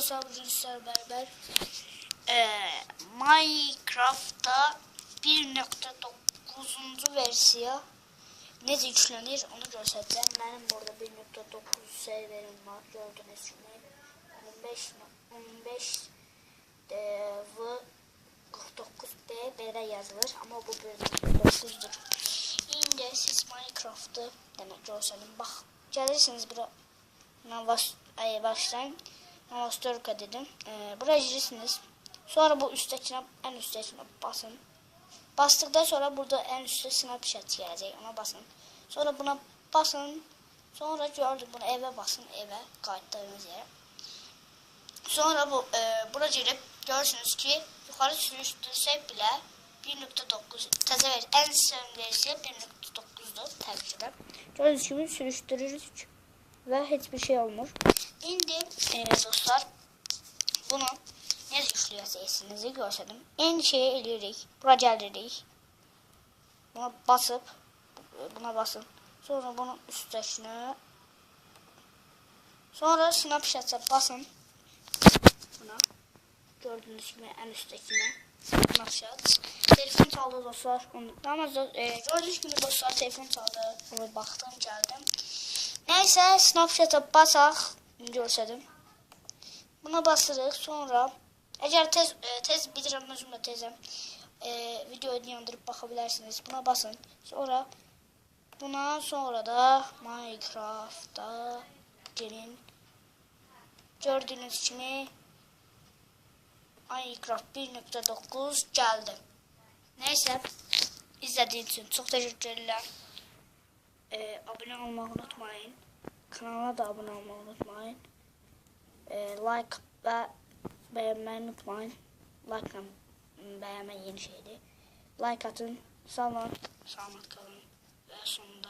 sizlerle beraber eee Minecraft'ta 1.9. versiya necə yüklənir onu göstərəcəm. Mənim burada 1.9 serverim var. Gördüyünüz kimi 15 15 v 49D belə yazılır, amma bu 1.9-dur. İndi siz Minecraft'ı demək görsəlim. Bax, gəlirsiniz bura Navas, ay başlayın. Navastorka dedim. Ee, buraya girirsiniz. Sonra bu üsttekine, en üsttekine basın. Bastıktan sonra burada en üstte snapchat gelecek. Ona basın. Sonra buna basın. Sonra gördük bunu eve basın. Eve kayıtlarınız yere. Sonra bu e, buraya girip görürsünüz ki yukarı sürüştürsek bile 1.9 təzə ver en versiya 1.9'dur təbii ki də. Gördüyünüz kimi sürüşdürürük və heç bir şey olmur. İndi e, dostlar bunu necə yükləyəcəksinizi göstərdim. Eyni şeyi eləyirik. Bura gəlirik. Buna basıb buna basın. Sonra bunun üstəkinə Sonra Snapchat'a basın. Buna. Gördüğünüz gibi en üsttekine. Snapchat. Telefon çaldı dostlar. Ama e, gördüğünüz gibi dostlar telefon çaldı. Baktım geldim. Neyse Snapchat'a basaq. Görsədim. Buna basırıq. Sonra eğer tez e, tez bilirəm özüm də tezəm. E, videoyu yandırıb baxa bilərsiniz. Buna basın. Sonra buna sonra da Minecraft'ta gelin. Gördüğünüz kimi Minecraft 1.9 geldi. Neyse izlediğiniz için çok teşekkür ederim. Ee, abone olmayı unutmayın. Kanala da abone olmayı unutmayın. Ee, like ve beğenmeyi unutmayın. Like beğenme yeni şeydi. Like atın. Sağ olun. Sağlık kalın. Ve sonunda